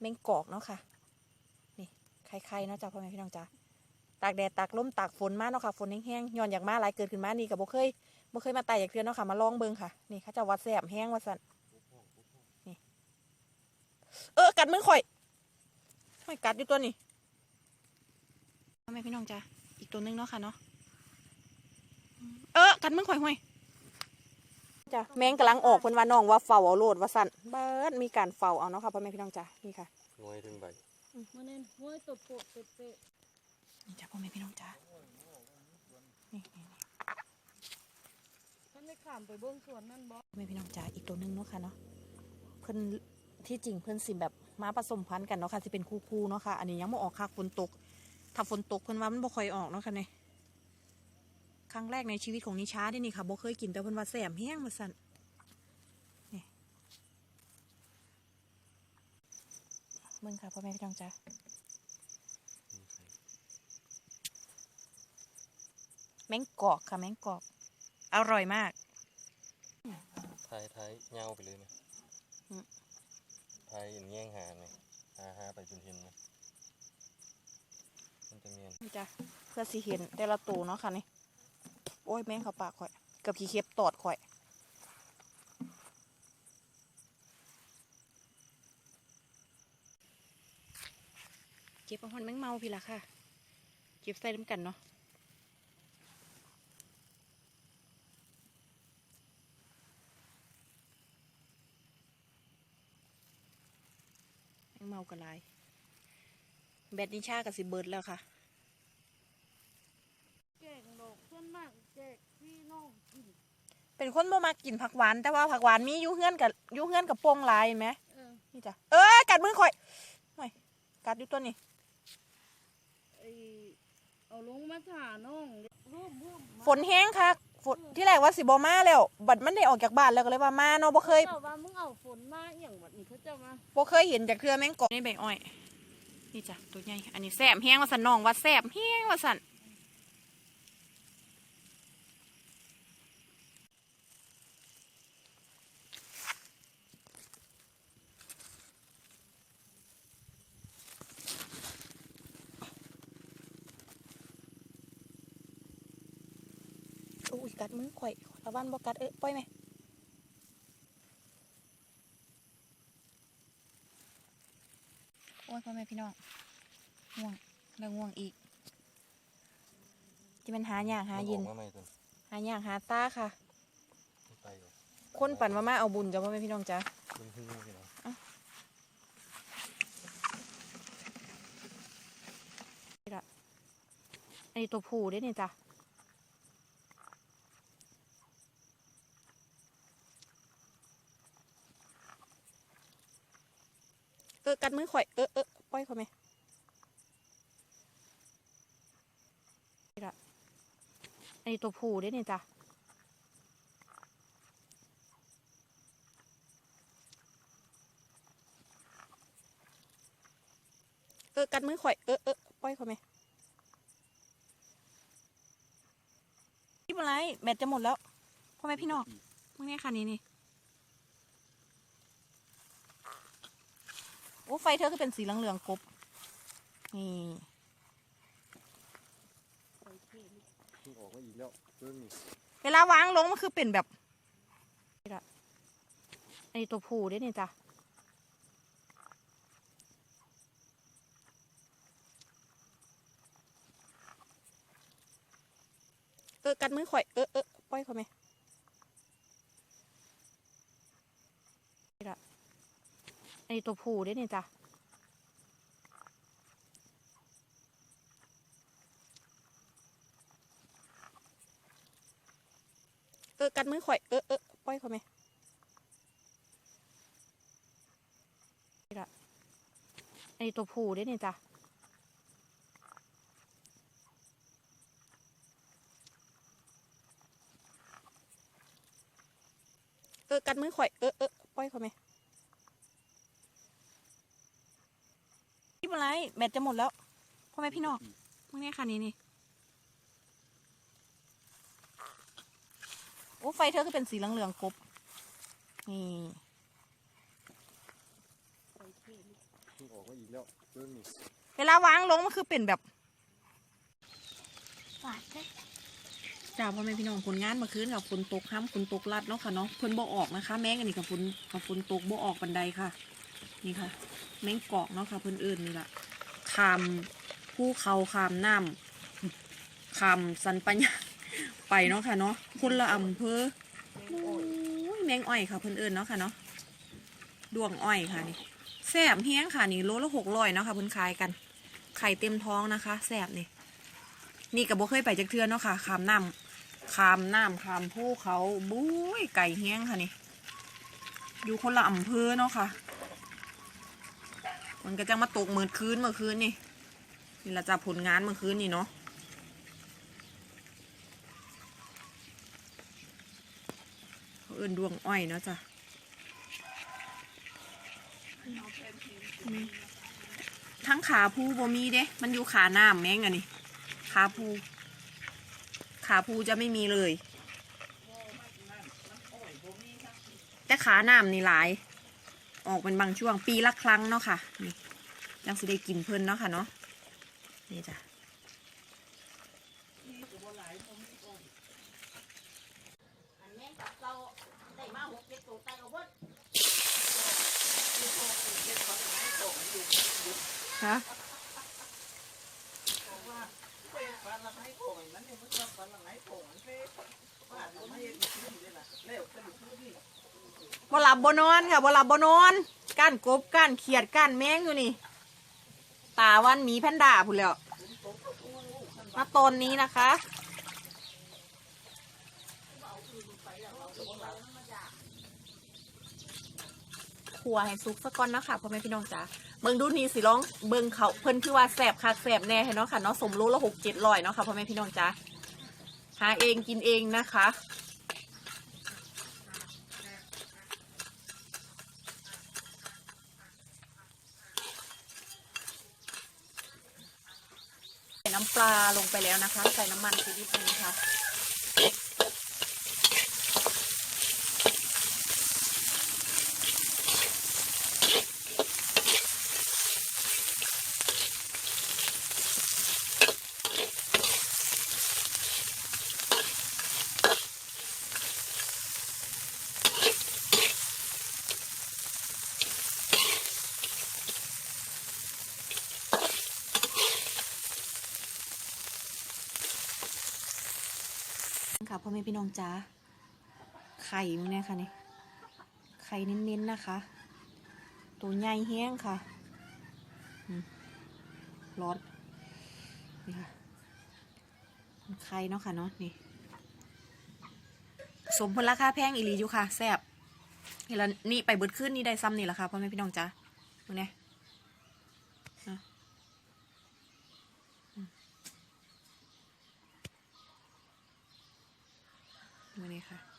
แมงกอกเนาะค่ะ นี่ไข่ๆเนาะจ้าพ่อแม่พี่น้องจ้าตากแดดตากลมตากฝนมาเนาะค่ะฝนแห้งๆย้อนอยากมาหลายเกิดขึ้นมานี่กับบ่เคยบ่เคยมาไต่อยากเทือนเนาะค่ะมาลองเบิ่งค่ะนี่เขาจะวัดแสบแห้งว่าสั่นนี่เออกัดมือข่อยข่อยกัดอยู่ตัวนี่พ่อแม่พี่น้องจ้าอีกตัวนึงเนาะค่ะเนาะเออกัดมือข่อยห่วย จ้ะแมงกำลังออกเพิ่นว่าน้องว่าเฝ้าเอาโลดว่าสั่นเบิดมีการเฝ้าเอาเนาะค่ะพ่อแม่พี่น้องจ้านี่ค่ะงวยถึงใบมันเน้นห้วยตบโปะเตะเตะนี่จ้าพ่อแม่พี่น้องจ้านี่นี่นี่ท่านได้ข้ามไปเบื้องสวนนั่นบ่พ่อแม่พี่น้องจ้าอีกตัวหนึงเนาะค่ะเนาะเพิ่นที่จริงเพิ่นสิแบบมาผสมพันธุ์กันเนาะค่ะสิเป็นคู่ๆเนาะค่ะ อันนี้ยังไม่ออกค่ะฝนตก ถ้าฝนตกเพิ่นว่ามันบ่ค่อยออกเนาะค่ะเนี่ย ครั้งแรกในชีวิตของนิชาที่นี่ค่ะบ่เคยกินแต่เพิ่นว่าแสมแห้งมาสั่นนี่เบิ่งค่ะพ่อแม่พี่น้องจ้าแมงกอกค่ะแมงกอก อร่อยมากท้ายท้ายเงาไปเลยไหมอืมท้ายอย่างแย่งหาไหมหาหาไปจนเห็นไหมมันจะเมียนนี่จ้ะเพื่อสิเห็นแต่ละตัวเนาะค่ะนี่ โอ้ยแม่งเขาปากข่อย กับขี้เข็บตอดข่อย เก็บเอาหอนแมงเมาพี่ละค่ะ เก็บใส่น้ำกันเนาะแมงเมากระลาย แบดนิชากับสิเบิร์ดแล้วค่ะแจกดอกส่วนมาก จกพี่น้องกินเป็นคนบ่มากินผักหวานแต่ว่าผักหวานมีอยู่เฮือนกับอยู่เฮือนกับโป่งลายเห็นไหมเออนี่จ้ะเออกัดมือข่อยหน่อยกัดอยู่ตัวนี้ไอเอาลงมาถ่าน้องร่วมร่วมฝนแห้งค่ะฝนที่แรกว่าสิบ่มาแล้ว บัดมันได้ออกจากบ้านแล้วก็เลยว่ามาเนาะบ่เคย เจ้าว่ามึงเอาฝนมาอหย่างวันนี้เขาเจ้ามาบ่เคยเห็นจากเครือแมงกอกนี่ใบอ้อย นี่จ้ะตัวใหญ่ อันนี้แซ่บแห้งว่าสันน้องว่าแซ่บแห้งว่าสัน กัดมือข่อยระวังบ่กัดเอ้ยปล่อยไหมโอ้ยพ่อแม่พี่น้องง่วงแล้วง่วงอีกจะเป็นหาหยางหาเย็นมัออกมาไหมตัวหาหยางหาตาค่ะไปเหรอคนปั่นมามาเอาบุญจ้ะพ่อแม่พี่น้องจ้ะขึ้นขึ้นขึ้นเหรออันนี้ตัวผู้เด้เนี่ยจ้ะ ออกัดมือข่อย เออเออปล่อยเขาไหมนี่ล่ะอันนี้ตัวผู้เด้เนี่ยจ้ะเออกัดมือข่อย เออเออปล่อยเขาไหมไม่เป็นไรแบตจะหมดแล้วพ่อแม่พี่น้องมึงเนี่ยค่ะนี่นี่ อ้ไฟเธอคือเป็นสีเหลืองๆกบนี่เพิ่งออกมาอีกแล้วเพิ่งนี่เวลาวางลงมันคือเป็นแบบนี่ละอันนี้ตัวผู้เด้เนี่ยจ้ะเออกัดมือข่อย เออเออปล่อยเขาไหมนี่ละ อันนี้ตัวผู้ด้เนี่ยจ้ะเออกัดมือข่อยเออเออปล่อยเขาไหมนี่ละอันนี้ตัวผู้ด้เนี่ยจ้ะเออกัดมือข่อยเออเออปล่อยเขาไหม ไม่เป็นไรแบตจะหมดแล้วพ่อแม่พี่น้องมึงนี่ค่ะนี่นี่โอ้ไฟเธอคือเป็นสีเหลืองๆกบนี่ออกมาอีกแล้วเรื่องนี้เวลาวางลงมันคือเป็นแบบหวานเลยจ้าพ่อแม่พี่น้องผลงานเมื่อคืนกับฝนตกห้ามฝนตกลัดเนาะค่ะเนาะเพิ่นบ่ออกนะคะ แม่งอันนี้กับฝนกับฝนตกบ่ออกบันไดค่ะ นี่ค่ะ แมงกอกเนาะค่ะเพิ่อนเอื่นนี่แหละคามภูเขาคามน้ำคามสันปัญญาไปเนาะค่ะเนาะคนละอำเภอโอ้ยแมงอ้อยค่ะเพิ่อนเอื่นเนาะค่ะเนาะดวงอ้อยค่ะนี่แซ่บเฮี้ยงค่ะนี่โลละหกร้อยเนาะค่ะเพิ่อนขายกัน ไข่เต็มท้องนะคะแซ่บนี่นี่กับโบเคยไปจากเทือนเนาะค่ะขามน้ำขามน้ำขามภูเขาบุ้ยไก่เฮี้ยงค่ะนี่อยู่คนละอำเภอเนาะค่ะ มันก็จะมาตกเมื่อคืนเมื่อคืนนี่นี่เราจะผลงานเมื่อคืนนี่เนาะเขาเอินดวงอ้อยเนาะจ้ะนี่ทั้งขาภูบ่มีเด้ มันอยู่ขาน้ำแม่งอะนี่ ขาภู ขาภูจะไม่มีเลย แต่ขาน้ำนี่หลาย ออกเป็นบางช่วงปีละครั้งเนาะค่ะนี่ยังสิได้กินเพิ่นเนาะค่ะเนาะนี่จ้ะฮะ บ่หลับบ่นอนค่ะบ่หลับบ่นอนก้านกบก้านเขียดก้านแมงอยู่นี่ตาวันหมีแพนด้าพูดแล้วมาตนนี้นะคะ ขัวให้สุกซะก่อนนะคะพ่อแม่พี่น้องจ๋าเบิ่งดูนี่สิร้องเบิ่งเขาเพิ่นคือว่าแสบคักแสบแน่ให้เนาะค่ะเนาะสมรู้ละหกเจ็ดร้อยเนาะค่ะพ่อแม่พี่น้องจ๋าหาเองกินเองนะคะ น้ำปลาลงไปแล้วนะคะ ใส่น้ำมันซีนิดนึงค่ะ ค่ะพ่อแม่พี่น้องจ้าไข่มึงเนี่ยค่ะนี่ไข่เน้นๆนะคะ ตัวใหญ่แห้งค่ะร้อนนี่ค่ะไข่เนาะค่ะเนาะนี่ สมผลราคาแพงอีหลีอยู่ค่ะแซ่บนี่ละนี่ไปเบิดขึ้นนี่ได้ซ้ำนี่แหละค่ะพ่อแม่พี่น้องจ้ามึงเนี่ย hija.